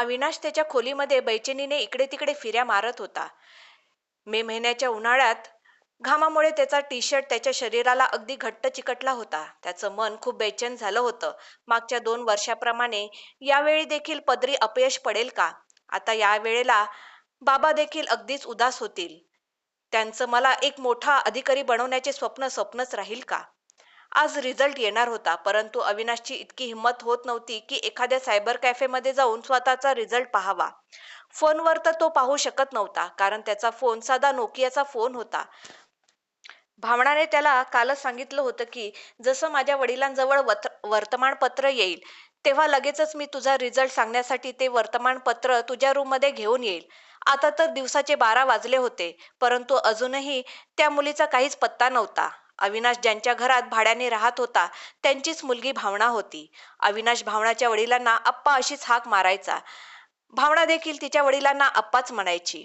अविनाश त्याच्या खोलीमध्ये बैचेनीने इकडे तिकडे फिऱ्या मारत होता. मे महिन्याच्या उन्हाळ्यात घामामुळे त्याचा टी शर्ट त्याच्या शरीराला अगदी घट्ट चिकटला होता. त्याचं मन खूप बेचैन झालं होतं. मागच्या दोन वर्षाप्रमाणे यावेळी देखील पदरी अपयश पडेल का? आता या वेळेला बाबा देखील अगदीच उदास होतील. त्यांचं मला एक मोठा अधिकारी बनवण्याचे स्वप्न स्वप्नच राहील का? आज रिझल्ट येणार होता परंतु अविनाशची इतकी हिंमत होत नव्हती की एखाद्या सायबर कॅफेमध्ये जाऊन स्वतःचा रिझल्ट पाहावा. फोनवर तर तो पाहू शकत नव्हता कारण त्याचा फोन साधा नोकियाचा फोन होता. भावनाने त्याला कालच सांगितलं होतं की जसं माझ्या वडिलांजवळ वत वर्तमानपत्र येईल तेव्हा लगेचच मी तुझा रिझल्ट सांगण्यासाठी ते वर्तमानपत्र तुझ्या रूममध्ये घेऊन येईल. आता तर दिवसाचे बारा वाजले होते परंतु अजूनही त्या मुलीचा काहीच पत्ता नव्हता. अविनाश ज्यांच्या घरात भाड्याने राहत होता त्यांचीच मुलगी भावना होती. अविनाश भावनाच्या वडिलांना अप्पा अशीच हाक मारायचा. भावना देखील तिच्या वडिलांना अप्पाच म्हणायची.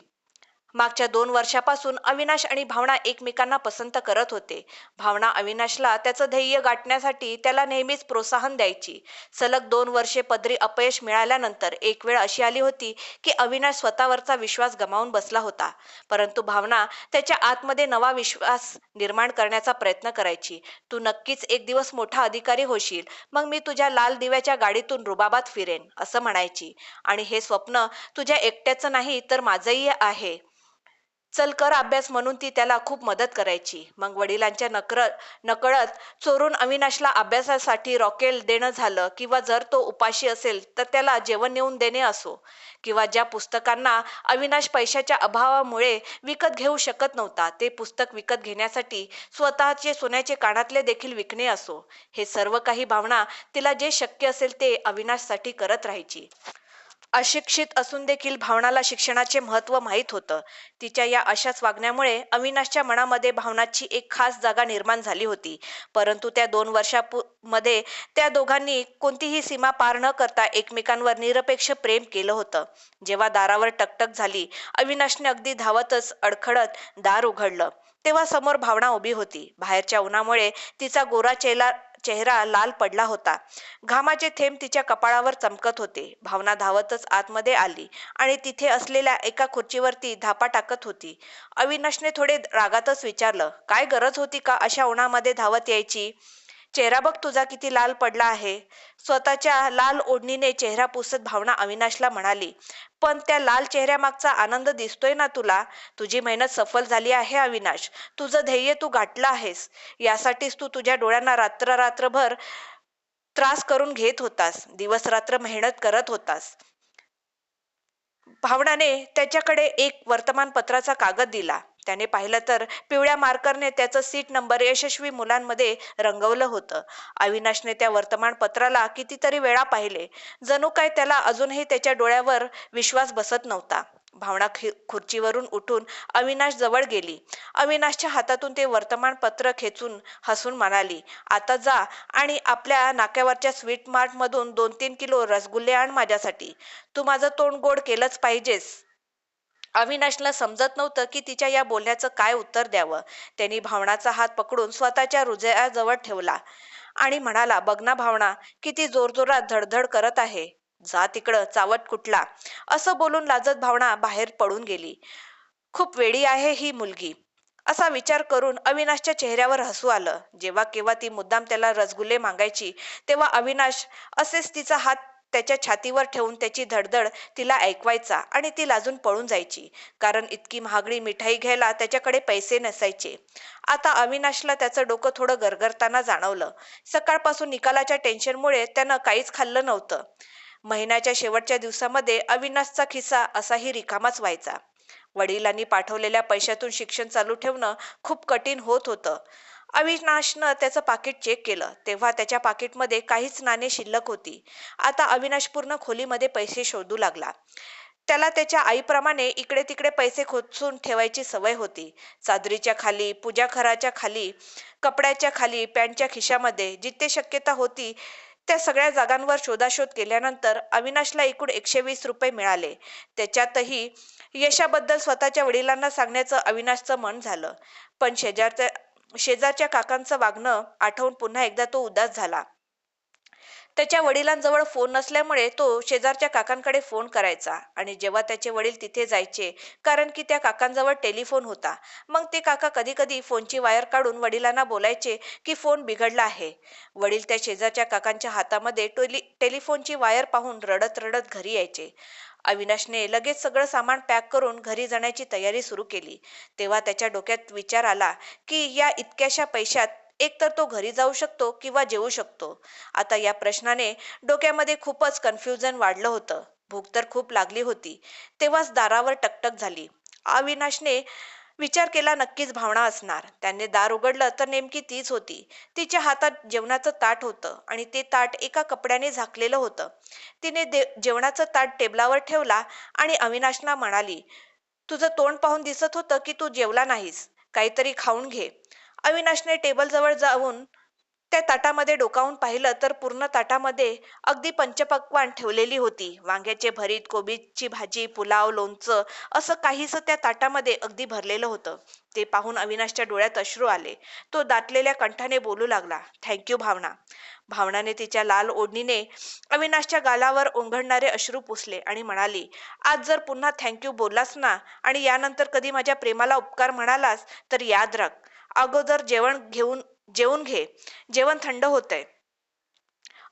मागच्या दोन वर्षापासून अविनाश आणि भावना एकमेकांना पसंत करत होते. भावना अविनाशला त्याचं ध्येय गाठण्यासाठी त्याला नेहमीच प्रोत्साहन द्यायची. सलग दोन वर्षे पदरी अपयश मिळाल्यानंतर एक वेळ अशी आली होती की अविनाश स्वतःवरचा विश्वास गमावून बसला होता. परंतु भावना त्याच्या आतमध्ये नवा विश्वास निर्माण करण्याचा प्रयत्न करायची. तू नक्कीच एक दिवस मोठा अधिकारी होशील. मग मी तुझ्या लाल दिव्याच्या गाडीतून रुबाबात फिरेन असं म्हणायची. आणि हे स्वप्न तुझ्या एकट्याचं नाही तर माझंही आहे. चल कर अभ्यास म्हणून ती त्याला खूप मदत करायची. मग वडिलांच्या नकर नकळत चोरून अविनाशला अभ्यासासाठी रॉकेल देणं झालं किंवा जर तो उपाशी असेल तर त्याला जेवण नेऊन देणे असो किंवा ज्या पुस्तकांना अविनाश पैशाच्या अभावामुळे विकत घेऊ शकत नव्हता ते पुस्तक विकत घेण्यासाठी स्वतःचे सोन्याचे कानातले देखील विकणे असो. हे सर्व काही भावना तिला जे शक्य असेल ते अविनाशसाठी करत राहायची. अशिक्षित असून देखील भावनाला शिक्षणाचे महत्त्व माहीत होतं. तिच्या या अशाच वागण्यामुळे अविनाशच्या मनामध्ये भावनाची एक खास जागा निर्माण झाली होती. परंतु त्या दोन वर्षामध्ये त्या दोघांनी कोणतीही सीमा पार न करता एकमेकांवर निरपेक्ष प्रेम केलं होतं. जेव्हा दारावर टकटक झाली अविनाशने अगदी धावतच अडखडत दार उघडलं. तेव्हा समोर भावना उभी होती. बाहेरच्या उन्हामुळे तिचा गोरा चेला चेहरा लाल पडला होता. घामाचे थेंब तिच्या कपाळावर चमकत होते. भावना धावतच आतमध्ये आली आणि तिथे असलेल्या एका खुर्चीवरती धापा टाकत होती. अविनाशने थोडे रागातच विचारलं काय गरज होती का अशा उन्हामध्ये धावत यायची? चेहरा बघ तुझा किती लाल पडला आहे. स्वतःच्या लाल ओढणीने चेहरा पुसत भावना अविनाशला म्हणाली पण त्या लाल चेहऱ्यामागचा आनंद दिसतोय ना तुला? तुझी मेहनत सफल झाली आहे अविनाश. तुझं ध्येय तू गाठलं आहेस. यासाठीच तू तुझ्या डोळ्यांना रात्र रात्रभर त्रास करून घेत होतास. दिवस रात्र मेहनत करत होतास. भावनाने त्याच्याकडे एक वर्तमानपत्राचा कागद दिला. त्याने पाहिलं तर पिवळ्या मार्करने त्याचं सीट नंबर यशस्वी मुलांमध्ये रंगवलं होतं. अविनाशने त्या वर्तमानपत्राला कितीतरी वेळा पाहिले. जणू काय त्याला अजूनही त्याच्या डोळ्यावर विश्वास बसत नव्हता. भावना खि खुर्चीवरून उठून अविनाश जवळ गेली. अविनाशच्या हातातून ते वर्तमानपत्र खेचून हसून म्हणाली आता जा आणि आपल्या नाक्यावरच्या स्वीट मार्टमधून दोन तीन किलो रसगुल्ले आण माझ्यासाठी. तू माझं तोंड गोड केलंच पाहिजेस. अविनाशला समजत नव्हतं की तिच्या या बोलण्याचं काय उत्तर द्यावं. त्यांनी भावनाचा हात पकडून स्वतःच्या हृदयाजवळ ठेवला आणि म्हणाला बघ ना भावना किती जोरजोरात धडधड करत आहे. जा तिकडं चावट कुठला. असं बोलून लाजत भावना बाहेर पडून गेली. खूप वेळी आहे ही मुलगी. असा विचार करून अविनाशच्या चेहऱ्यावर हसू आलं. जेव्हा केव्हा ती मुद्दाम त्याला रसगुल्ले मागायची तेव्हा अविनाश असेच तिचा हात त्याच्या छातीवर ठेवून त्याची धडधड तिला ऐकवायचा आणि ती लाजून पळून जायची. कारण इतकी महागडी मिठाई घ्यायला त्याच्याकडे पैसे नसायचे. आता अविनाशला त्याचं डोकं थोडं गरगरताना जाणवलं. सकाळपासून निकालाच्या टेन्शनमुळे त्यानं काहीच खाल्लं नव्हतं. महिन्याच्या शेवटच्या दिवसामध्ये अविनाशचा खिस्सा असाही रिकामाच व्हायचा. वडिलांनी पाठवलेल्या पैशातून शिक्षण चालू ठेवणं खूप कठीण होत होतं. अविनाशनं त्याचं पाकिट चेक केलं. तेव्हा त्याच्या पाकिटमध्ये काहीच नाणे शिल्लक होती. आता अविनाश पूर्ण खोलीमध्ये पैसे शोधू लागला. त्याला त्याच्या आईप्रमाणे इकडे तिकडे पैसे खोचून ठेवायची सवय होती. चादरीच्या खाली पूजा खराच्या खाली कपड्याच्या खाली पॅन्टच्या खिशामध्ये जिथे शक्यता होती त्या सगळ्या जागांवर शोधाशोध केल्यानंतर अविनाशला एकूण एकशे वीस रुपये मिळाले. त्याच्यातही यशाबद्दल स्वतःच्या वडिलांना सांगण्याचं अविनाशचं मन झालं. पण शेजारच्या शेजारच्या काकांचं वागणं आठवून पुन्हा एकदा तो उदास झाला. त्याच्या वडिलांजवळ फोन नसल्यामुळे तो शेजारच्या काकांकडे फोन करायचा आणि जेव्हा त्याचे वडील तिथे जायचे कारण की त्या काकांजवळ टेलिफोन होता मग ते काका कधी कधी फोनची वायर काढून वडिलांना बोलायचे की फोन बिघडला आहे. वडील त्या शेजारच्या काकांच्या हातामध्ये टेली टेलिफोनची वायर पाहून रडत रडत घरी यायचे. अविनाशने लगेच सगळं सामान पॅक करून घरी जाण्याची तयारी सुरू केली. तेव्हा त्याच्या डोक्यात विचार आला की या इतक्याशा पैशात एक तर तो घरी जाऊ शकतो किंवा जेवू शकतो. आता या प्रश्नाने डोक्यामध्ये खूपच कन्फ्युजन वाढलं होतं. भूक तर खूप लागली होती. तेव्हाच दारावर टकटक झाली. अविनाशने विचार केला नक्कीच भावना असणार. त्याने दार उघडलं तर नेमकी तीच होती. तिच्या हातात जेवणाचं ताट होतं आणि ते ताट एका कपड्याने झाकलेलं होतं. तिने दे जेवणाचं ताट टेबलावर ठेवला आणि अविनाशला म्हणाली तुझं तोंड पाहून दिसत होतं की तू जेवला नाहीस. काहीतरी खाऊन घे. अविनाशने टेबलजवळ जाऊन त्या ताटामध्ये डोकावून पाहिलं तर पूर्ण ताटामध्ये अगदी पंचपक्वान ठेवलेली होती. वांग्याचे भरीत कोबीची भाजी पुलाव लोणचं असं काहीसं त्या ताटामध्ये अगदी भरलेलं होतं. ते पाहून अविनाशच्या डोळ्यात अश्रू आले. तो दाटलेल्या कंठाने बोलू लागला थँक्यू भावना. भावनाने तिच्या लाल ओढणीने अविनाशच्या गालावर ओंघळणारे अश्रू पुसले आणि म्हणाली आज जर पुन्हा थँक्यू बोललास ना आणि यानंतर कधी माझ्या प्रेमाला उपकार म्हणालास तर याद राख. अगोदर जेवण घेऊन जेवून घे. जेवण थंड होतंय.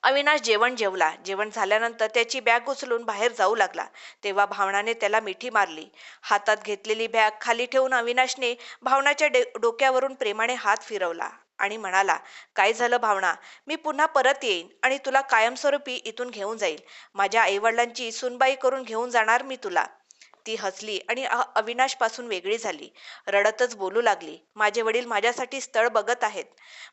अविनाश जेवण जेवला. जेवण झाल्यानंतर त्याची बॅग उचलून बाहेर जाऊ लागला. तेव्हा भावनाने त्याला मिठी मारली. हातात घेतलेली बॅग खाली ठेवून अविनाशने भावनाच्या डोक्यावरून प्रेमाने हात फिरवला आणि म्हणाला काय झालं भावना? मी पुन्हा परत येईन आणि तुला कायमस्वरूपी इथून घेऊन जाईल. माझ्या आईवडिलांची सुनबाई करून घेऊन जाणार मी तुला. ती हसली आणि अविनाशपासून वेगळी झाली. रडतच बोलू लागली. माझे वडील माझ्यासाठी स्थळ बघत आहेत.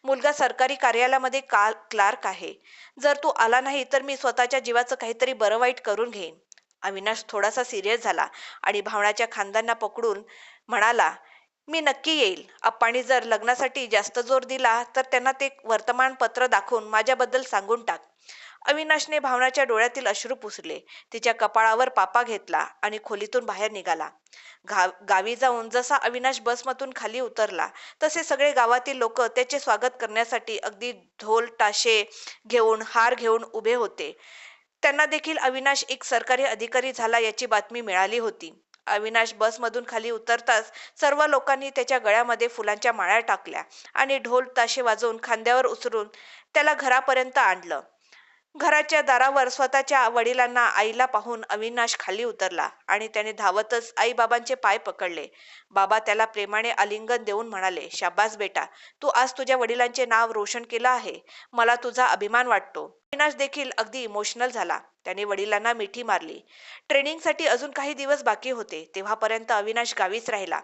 मुलगा सरकारी कार्यालयामध्ये का क्लार्क आहे. जर तू आला नाही तर मी स्वतःच्या जीवाचं काहीतरी बरं वाईट करून घेईन. अविनाश थोडासा सिरियस झाला आणि भावनाच्या खांद्यांना पकडून म्हणाला मी नक्की येईल. अप्पानी जर लग्नासाठी जास्त जोर दिला तर त्यांना ते वर्तमानपत्र दाखवून माझ्याबद्दल सांगून टाक. अविनाशने भावनाच्या डोळ्यातील अश्रू पुसले. तिच्या कपाळावर पापा घेतला आणि खोलीतून बाहेर निघाला. गा गावी जाऊन जसा अविनाश बसमधून खाली उतरला तसे सगळे गावातील लोक त्याचे स्वागत करण्यासाठी अगदी ढोल ताशे घेऊन हार घेऊन उभे होते. त्यांना देखील अविनाश एक सरकारी अधिकारी झाला याची बातमी मिळाली होती. अविनाश बसमधून खाली उतरताच सर्व लोकांनी त्याच्या गळ्यामध्ये फुलांच्या माळ्या टाकल्या आणि ढोल ताशे वाजवून खांद्यावर उचलून त्याला घरापर्यंत आणलं. घराच्या दारावर स्वतःच्या वडिलांना आईला पाहून अविनाश खाली उतरला आणि त्याने धावतच आई बाबांचे पाय पकडले. बाबा त्याला प्रेमाने आलिंगन देऊन म्हणाले शाबास बेटा तू आज तुझ्या वडिलांचे नाव रोशन केलं आहे. मला तुझा अभिमान वाटतो. अविनाश देखील अगदी इमोशनल झाला. त्याने वडिलांना मिठी मारली. ट्रेनिंगसाठी अजून काही दिवस बाकी होते तेव्हापर्यंत अविनाश गावीच राहिला.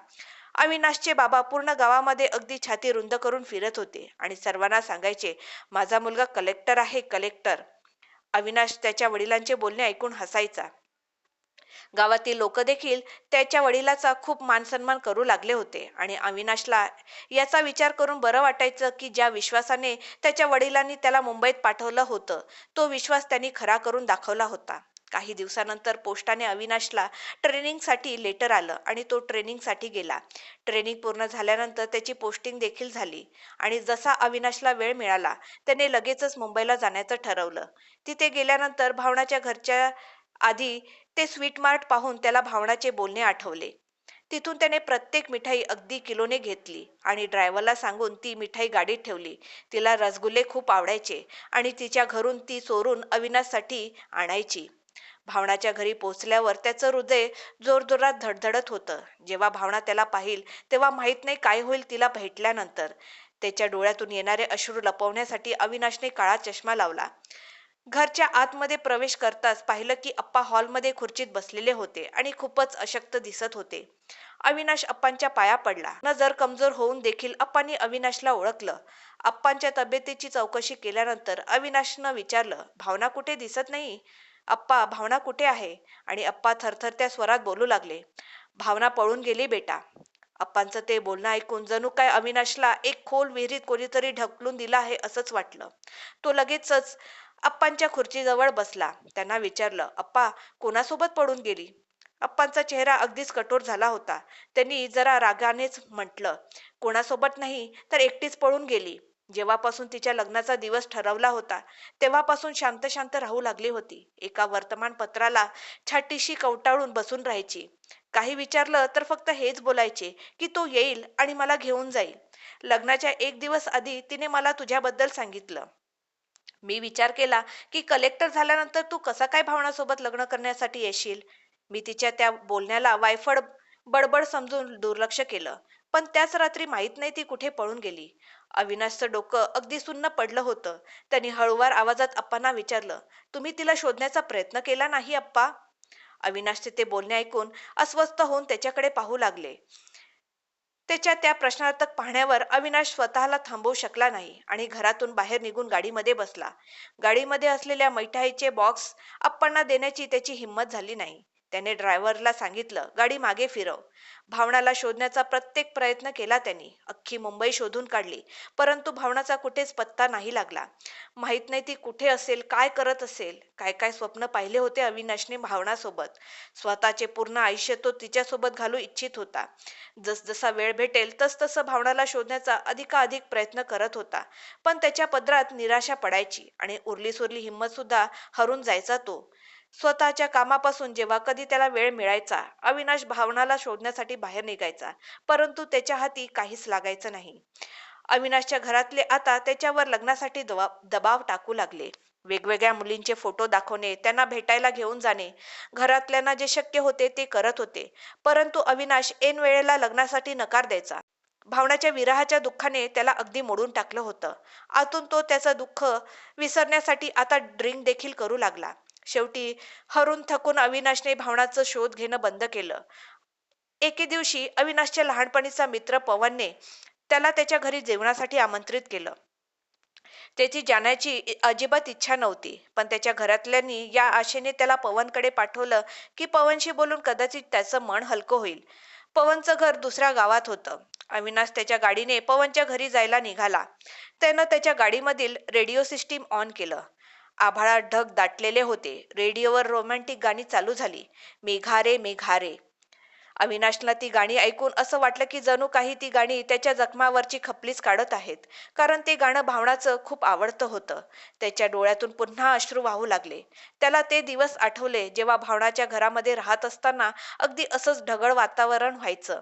अविनाशचे बाबा पूर्ण गावामध्ये अगदी छाती रुंद करून फिरत होते आणि सर्वांना सांगायचे माझा मुलगा कलेक्टर आहे कलेक्टर. अविनाश त्याच्या वडिलांचे बोलणे ऐकून हसायचा. गावातील लोक देखील त्याच्या वडिलाचा खूप मानसन्मान करू लागले होते आणि अविनाशला याचा विचार करून बरं वाटायचं की ज्या विश्वासाने त्याच्या वडिलांनी त्याला मुंबईत पाठवलं होतं तो विश्वास त्यांनी खरा करून दाखवला होता. काही दिवसानंतर पोस्टाने अविनाशला ट्रेनिंगसाठी लेटर आलं आणि तो ट्रेनिंगसाठी गेला. ट्रेनिंग पूर्ण झाल्यानंतर त्याची पोस्टिंग देखील झाली आणि जसा अविनाशला वेळ मिळाला त्याने लगेचच मुंबईला जाण्याचं ठरवलं. तिथे गेल्यानंतर भावनाच्या घरच्या आधी ते स्वीट मार्ट पाहून त्याला भावनाचे बोलणे आठवले. तिथून त्याने प्रत्येक मिठाई अगदी किलोने घेतली आणि ड्रायव्हरला सांगून ती मिठाई गाडीत ठेवली. तिला रसगुल्ले खूप आवडायचे आणि तिच्या घरून ती चोरून अविनाशसाठी आणायची. भावनाच्या घरी पोचल्यावर त्याचं हृदय जोरजोरात धडधडत होतं. जेव्हा भावना त्याला पाहिल तेव्हा माहीत नाही काय होईल तिला भेटल्यानंतर. त्याच्या डोळ्यातून येणारे अश्रू लपवण्यासाठी अविनाशने काळा चष्मा लावला. घरच्या आतमध्ये प्रवेश करताच पाहिलं की अप्पा हॉलमध्ये खुर्चीत बसलेले होते आणि खूपच अशक्त दिसत होते. अविनाश अप्पांच्या पाया पडला. न जर कमजोर होऊन देखील अप्पांनी अविनाशला ओळखलं. अप्पांच्या तब्येतीची चौकशी केल्यानंतर अविनाशनं विचारलं भावना कुठे दिसत नाही? अप्पा भावना कुठे आहे? आणि अप्पा थरथरत्या स्वरात बोलू लागले. भावना पळून गेली बेटा. अप्पांचं ते बोलणं ऐकून जणू काय अविनाशला एक खोल विहिरीत कोणीतरी ढकलून दिला आहे असंच वाटलं. तो लगेचच अप्पांच्या खुर्चीजवळ बसला. त्यांना विचारलं अप्पा कोणासोबत पडून गेली? अप्पांचा चेहरा अगदीच कठोर झाला होता. त्यांनी जरा रागानेच म्हटलं कोणासोबत नाही तर एकटीच पळून गेली. जेव्हापासून तिच्या लग्नाचा दिवस ठरवला होता तेव्हापासून शांत शांत राहू लागली होती. एका वर्तमानपत्राला छाटीशी कवटाळून बसून राहायची. काही विचारलं तर फक्त हेच बोलायचे की तो येईल आणि मला घेऊन जाईल. लग्नाच्या एक दिवस आधी तिने मला तुझ्याबद्दल सांगितलं. मी विचार केला की कलेक्टर झाल्यानंतर तू कसा काय भावनासोबत लग्न करण्यासाठी येशील? मी तिच्या त्या बोलण्याला वायफड बडबड समजून दुर्लक्ष केलं. पण त्याच रात्री माहीत नाही ती कुठे पळून गेली. अविनाशचं डोकं अगदी सुन्न पडलं होतं. त्यांनी हळूवार आवाजात अप्पांना विचारलं तुम्ही तिला शोधण्याचा प्रयत्न केला नाही अप्पा? अविनाशचे ते बोलणे ऐकून अस्वस्थ होऊन त्याच्याकडे पाहू लागले. त्याच्या त्या प्रश्नार्थक पाहण्यावर अविनाश स्वतःला थांबवू शकला नाही आणि घरातून बाहेर निघून गाडीमध्ये बसला. गाडीमध्ये असलेल्या मिठाईचे बॉक्स अप्पांना देण्याची त्याची हिंमत झाली नाही. त्याने ड्रायव्हरला सांगितलं गाडी मागे फिरव. भावनाला शोधण्याचा प्रत्येक प्रयत्न केला त्यांनी. अख्खी मुंबई शोधून काढली. परंतु भावनाचा कुठेच पत्ता नाही लागला. माहीत नाही ती कुठे असेल काय करत असेल. काय काय स्वप्न पाहिले होते अविनाशने भावनासोबत. स्वतःचे पूर्ण आयुष्य तो तिच्यासोबत घालू इच्छित होता. जसजसा वेळ भेटेल तसतसं भावनाला शोधण्याचा अधिकाधिक प्रयत्न करत होता. पण त्याच्या पदरात निराशा पडायची आणि उरली सुरली हिंमत सुद्धा हरून जायचा तो. स्वतःच्या कामापासून जेव्हा कधी त्याला वेळ मिळायचा अविनाश भावनाला शोधण्यासाठी बाहेर निघायचा परंतु त्याच्या हाती काहीच लागायचं नाही. अविनाशच्या घरातले आता त्याच्यावर लग्नासाठी दबाव दबाव टाकू लागले. वेगवेगळ्या मुलींचे फोटो दाखवणे त्यांना भेटायला घेऊन जाणे घरातल्यांना जे शक्य होते ते करत होते. परंतु अविनाश ऐन वेळेला लग्नासाठी नकार द्यायचा. भावनाच्या विराहाच्या दुःखाने त्याला अगदी मोडून टाकलं होतं. आतून तो त्याचं दुःख विसरण्यासाठी आता ड्रिंक देखील करू लागला. शेवटी हरून थकून अविनाशने भावनाचं शोध घेणं बंद केलं. एके दिवशी अविनाशच्या लहानपणीचा मित्र पवनने त्याला त्याच्या घरी जेवणासाठी आमंत्रित केलं. त्याची जाण्याची अजिबात इच्छा नव्हती पण त्याच्या घरातल्यांनी या आशेने त्याला पवनकडे पाठवलं की पवनशी बोलून कदाचित त्याचं मन हलकं होईल. पवनचं घर दुसऱ्या गावात होतं. अविनाश त्याच्या गाडीने पवनच्या घरी जायला निघाला. त्यानं त्याच्या गाडीमधील रेडिओ सिस्टीम ऑन केलं. आभाळात ढग दाटलेले होते. रेडिओवर रोमॅन्टिक गाणी चालू झाली. मेघारे मेघारे अविनाशला ती गाणी ऐकून असं वाटलं की जणू काही ती गाणी त्याच्या जखमावरची खपलीच काढत आहेत. कारण ते गाणं भावनाचं खूप आवडतं होतं. त्याच्या डोळ्यातून पुन्हा अश्रू वाहू लागले. त्याला ते दिवस आठवले जेव्हा भावनाच्या घरामध्ये राहत असताना अगदी असंच ढगळ वातावरण व्हायचं.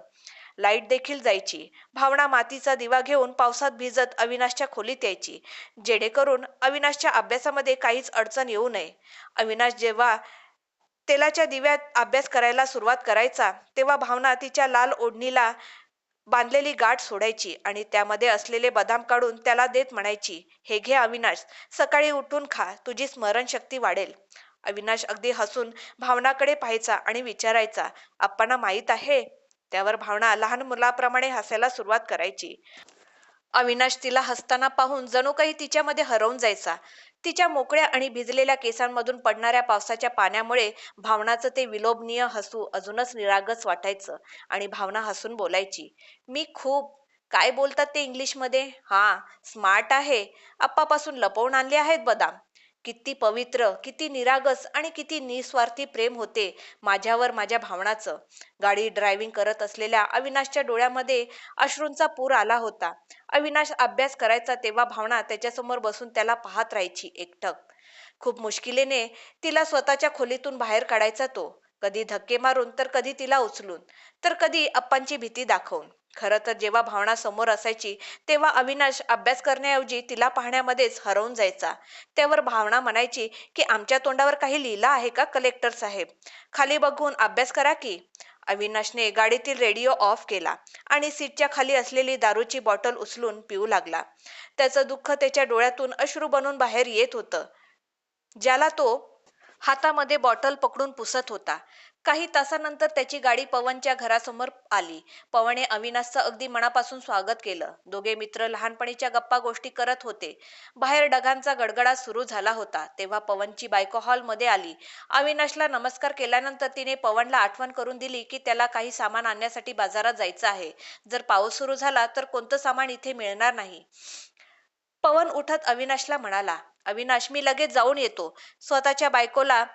लाइट देखील जायची. भावना मातीचा दिवा घेऊन पावसात भिजत अविनाशच्या खोलीत यायची. जेणेकरून अविनाशच्या अभ्यासामध्ये काहीच अडचण येऊ नये. अविनाश जेव्हा तेलाच्या दिव्यात अभ्यास करायला सुरुवात करायचा तेव्हा भावना तिच्या लाल ओढणीला बांधलेली गाठ सोडायची आणि त्यामध्ये असलेले बदाम काढून त्याला देत म्हणायची हे घे अविनाश सकाळी उठून खा तुझी स्मरणशक्ती वाढेल. अविनाश अगदी हसून भावनाकडे पाहायचा आणि विचारायचा आप्पांना माहीत आहे? त्यावर भावना लहान मुलाप्रमाणे हसायला सुरुवात करायची. अविनाश तिला हसताना पाहून जणू काही तिच्यामध्ये हरवून जायचा. तिच्या मोकळ्या आणि भिजलेल्या केसांमधून पडणाऱ्या पावसाच्या पाण्यामुळे भावनाचं ते विलोभनीय हसू अजूनच निरागस वाटायचं आणि भावना हसून बोलायची. मी खूप. काय बोलतात ते इंग्लिशमध्ये? हा स्मार्ट आहे. आप्पापासून लपवून आणले आहेत बदाम. किती पवित्र किती निरागस आणि किती निस्वार्थी प्रेम होते माझ्यावर माझ्या भावनाचं. गाडी ड्रायव्हिंग करत असलेल्या अविनाशच्या डोळ्यामध्ये अश्रूंचा पूर आला होता. अविनाश अभ्यास करायचा तेव्हा भावना त्याच्यासमोर बसून त्याला पाहत राहायची एकटक. खूप मुश्किलीने तिला स्वतःच्या खोलीतून बाहेर काढायचा तो. कधी धक्के मारून तर कधी तिला उचलून तर कधी अप्पांची भीती दाखवून. खरं तर जेव्हा भावना समोर असायची तेव्हा अविनाश अभ्यास करण्याऐवजी तिला पाहण्यामध्येच हरवून जायचा. त्यावर भावना म्हणायची की आमच्या तोंडावर काही लिहिलं आहे का कलेक्टर साहेब? खाली बघून अभ्यास करा की. अविनाशने गाडीतील रेडिओ ऑफ केला आणि सीटच्या खाली असलेली दारूची बॉटल उचलून पिऊ लागला. त्याचं दुःख त्याच्या डोळ्यातून अश्रू बनून बाहेर येत होतं. ज्याला तो हातामध्ये बॉटल पकडून पुसत होता. काही तासानंतर त्याची गाडी पवनच्या घरासमोर आली. पवने अविनाशचं अगदी मनापासून स्वागत केलं. दोघे मित्र लहानपणीच्या गप्पा गोष्टी करत होते. बाहेर डगांचा गडगडाट सुरू झाला होता. तेव्हा पवनची बायको हॉलमध्ये आली. अविनाशला नमस्कार केल्यानंतर तिने पवनला आठवण करून दिली की त्याला काही सामान आणण्यासाठी बाजारात जायचं आहे. जर पाऊस सुरू झाला तर कोणतं सामान इथे मिळणार नाही? पवन उठत अविनाशला म्हणाला अविनाश मी लगेच जाऊन येतो. स्वतःच्या बायकोला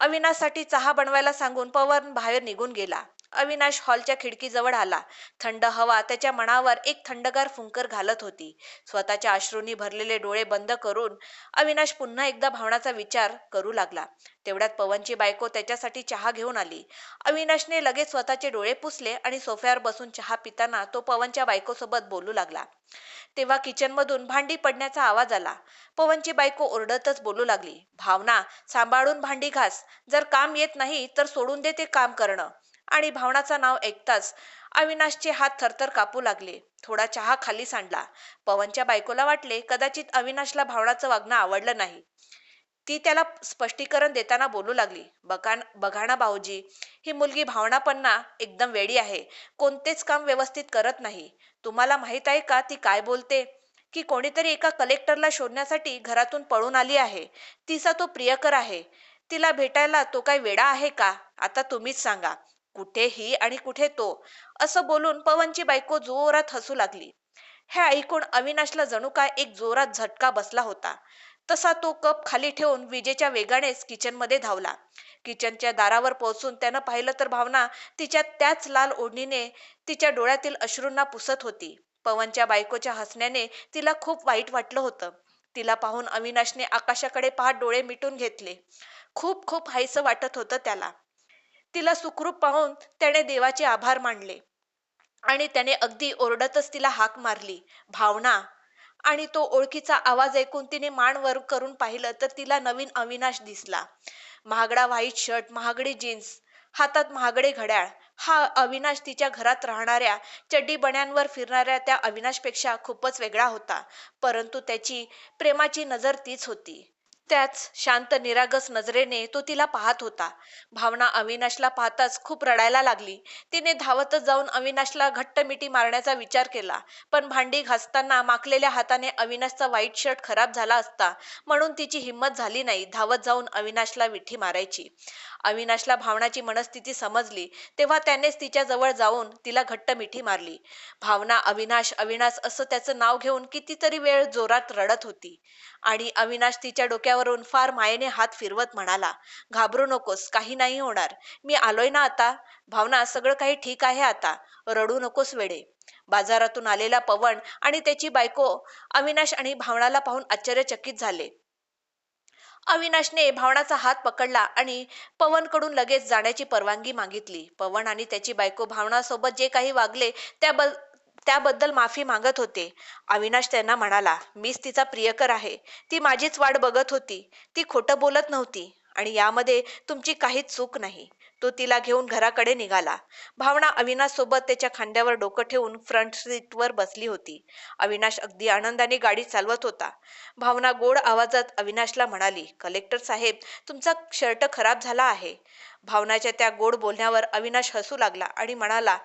अविनाशसाठी चहा बनवायला सांगून पवन बाहेर निघून गेला. अविनाश हॉलच्या खिडकीजवळ आला. थंड हवा त्याच्या मनावर एक थंडगार फुंकर घालत होती. स्वतःच्या अश्रूंनी भरलेले डोळे बंद करून अविनाश पुन्हा एकदा भावनाचा विचार करू लागला. तेवढ्यात पवनची बायको त्याच्यासाठी चहा घेऊन आली. अविनाशने लगेच स्वतःचे डोळे पुसले आणि सोफ्यावर बसून चहा पिताना तो पवनच्या बायकोसोबत बोलू लागला. तेव्हा किचनमधून भांडी पडण्याचा आवाज आला. पवनची बायको ओरडतच बोलू लागली. भावना सांभाळून भांडी घास. जर काम येत नाही तर सोडून दे ते काम करणं. आणि भावनाचं नाव ऐकताच अविनाशचे हात थरथर कापू लागले. थोडा चहा खाली सांडला. पवनच्या बायकोला वाटले कदाचित अविनाशला भावनाचं वागणं आवडलं नाही. ती त्याला स्पष्टीकरण देताना बोलू लागली. बघा बघा ना भाऊजी ही मुलगी भावनापन्ना एकदम वेडी आहे. कोणतेच काम व्यवस्थित करत नाही. तुम्हाला माहीत आहे का ती काय बोलते? की कोणीतरी एका कलेक्टरला शोधण्यासाठी घरातून पळून आली आहे. तिचा तो प्रियकर आहे. तिला भेटायला तो काय वेडा आहे का? आता तुम्हीच सांगा. कुठे ही आणि कुठे तो? असं बोलून पवनची बायको जोरात हसू लागली. हे ऐकून अविनाशला जणू काय एक जोरात झटका बसला होता. तसा तो कप खाली ठेवून विजेच्या वेगानेच किचनमध्ये धावला. किचनच्या दारावर पोहोचून त्यानं पाहिलं तर भावना तिच्या त्याच लाल ओढणीने तिच्या डोळ्यातील अश्रूंना पुसत होती. पवनच्या बायकोच्या हसण्याने तिला खूप वाईट वाटलं होतं. तिला पाहून अविनाशने आकाशाकडे पाहत डोळे मिटून घेतले. खूप खूप हायसं वाटत होतं त्याला. तिला सुखरूप पाहून त्याने देवाचे आभार मानले. आणि त्याने अगदी ओरडतच तिला हाक मारली. भावना आणि तो ओळखीचा आवाज ऐकून तिने मान वर करून पाहिलं तर तिला नवीन अविनाश दिसला. महागडा व्हाईट शर्ट महागडी जीन्स हातात महागडे घड्याळ. हा अविनाश तिच्या घरात राहणाऱ्या चड्डी बण्यांवर फिरणाऱ्या त्या अविनाशपेक्षा खूपच वेगळा होता. परंतु त्याची प्रेमाची नजर तीच होती. त्याच शांत निरागस नजरेने तो तिला पाहत होता. भावना अविनाशला पाहताच खूप रडायला लागली. तिने धावतच जाऊन अविनाशला घट्ट मिठी मारण्याचा विचार केला. पण भांडी घासताना माखलेल्या हाताने अविनाशचा व्हाईट शर्ट खराब झाला असता म्हणून तिची हिंमत झाली नाही धावत जाऊन अविनाशला विठी मारायची. अविनाशला भावनाची मनस्थिती समजली. तेव्हा त्यानेच तिच्या जवळ जाऊन तिला घट्ट मिठी मारली. भावना अविनाश अविनाश असं त्याचं नाव घेऊन कितीतरी वेळ जोरात रडत होती. आणि अविनाश तिच्या डोक्यावर डोक्यावरून फार मायेने हात फिरवत म्हणाला घाबरू नकोस काही नाही होणार. मी आलोय ना आता? भावना सगळं काही ठीक आहे आता? रडू नकोस वेडे. बाजारातून आलेला पवन आणि त्याची बायको अविनाश आणि भावनाला पाहून आश्चर्यचकित झाले. अविनाशने भावनाचा हात पकडला आणि पवनकडून लगेच जाण्याची परवानगी मागितली. पवन आणि त्याची बायको भावनासोबत जे काही वागले त्याबद्दल त्याबद्दल माफी मागत होते. अविनाश त्यांना म्हणाला मीच तिचा प्रियकर आहे. ती माझीच वाट बघत होती. ती खोटं बोलत नव्हती. आणि यामध्ये तुमची काहीच चूक नाही. तो तिला घेऊन घराकडे निघाला. भावना अविनाश सोबत त्याच्या खांद्यावर डोकं ठेवून फ्रंट सीटवर बसली होती. अविनाश अगदी आनंदाने गाडी चालवत होता. भावना गोड आवाजात अविनाशला म्हणाली कलेक्टर साहेब तुमचा शर्ट खराब झाला आहे. भावनाच्या त्या गोड बोलण्यावर अविनाश हसू लागला आणि म्हणाला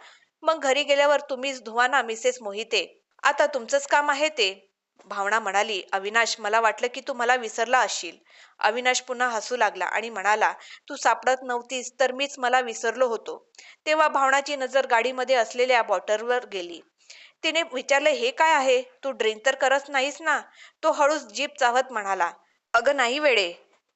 मग घरी गेल्यावर तुम्हीच धुवा ना मिसेस मोहिते. आता तुमचंच काम आहे ते. भावना म्हणाली अविनाश मला वाटलं की तू मला विसरला असशील. अविनाश पुन्हा हसू लागला आणि म्हणाला तू सापडत नव्हतीस तर मीच मला विसरलो होतो. तेव्हा भावनाची नजर गाडीमध्ये असलेल्या बॉटलवर गेली. तिने विचारलं हे काय आहे? तू ड्रिंक तर करत नाहीस ना? तो हळूच जीप चावत म्हणाला अगं नाही वेडे.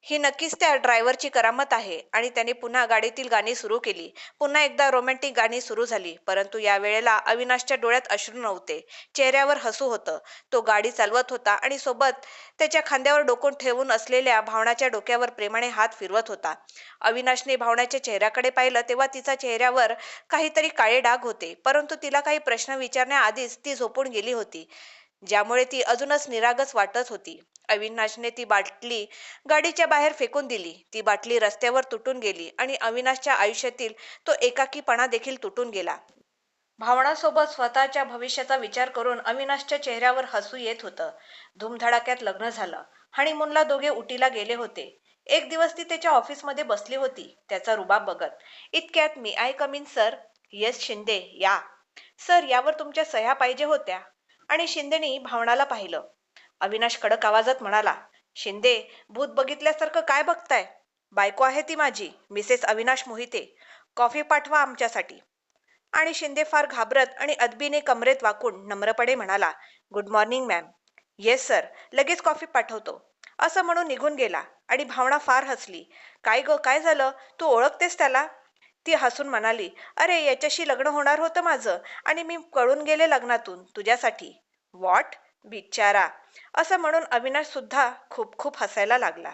ही नक्कीच त्या ड्रायव्हरची करामत आहे आणि त्याने पुन्हा गाडीतील गाणी सुरू केली. पुन्हा एकदा रोमॅन्टिक गाणी सुरू झाली परंतु या वेळेला अविनाशच्या डोळ्यात अश्रू नव्हते. चेहऱ्यावर हसू होतं. तो गाडी चालवत होता आणि सोबत त्याच्या खांद्यावर डोकून ठेवून असलेल्या भावनाच्या डोक्यावर प्रेमाने हात फिरवत होता. अविनाशने भावनाच्या चेहऱ्याकडे पाहिलं तेव्हा तिचा चेहऱ्यावर काहीतरी काळे डाग होते परंतु तिला काही प्रश्न विचारण्याआधीच ती झोपून गेली होती ज्यामुळे ती अजूनच निरागस वाटत होती. अविनाशने ती बाटली गाडीच्या बाहेर फेकून दिली. ती बाटली रस्त्यावर तुटून गेली आणि अविनाशच्या आयुष्यातील तो एकाकीपणा देखील तुटून गेला. भावनासोबत स्वतःच्या भविष्याचा विचार करून अविनाशच्या चेहऱ्यावर हसू येत होतं. धूमधडाक्यात लग्न झालं. हनीमूनला दोघे उटीला गेले होते. एक दिवस ती त्याच्या ऑफिसमध्ये बसली होती. त्याचा रुबाब बघत इतक्यात may I come in sir? Yes Shinde या. सर यावर तुमच्या सह्या पाहिजे होत्या. आणि शिंदेनी भावनाला पाहिलं. अविनाश कडक आवाजात म्हणाला शिंदे भूत बघितल्यासारखं काय बघताय? बायको आहे ती माझी मिसेस अविनाश मोहिते. कॉफी पाठवा आमच्यासाठी. आणि शिंदे फार घाबरत आणि अदबीने कमरेत वाकून नम्रपणे म्हणाला good morning ma'am. Yes sir. लगेच कॉफी पाठवतो. असं म्हणून निघून गेला आणि भावना फार हसली. काय ग काय झालं? तू ओळखतेस त्याला? ती हसून म्हणाली अरे याच्याशी लग्न होणार होतं माझं आणि मी कळून गेले लग्नातून तुझ्यासाठी. वॉट बिचारा. असं म्हणून अविनाश सुद्धा खूप खूप हसायला लागला.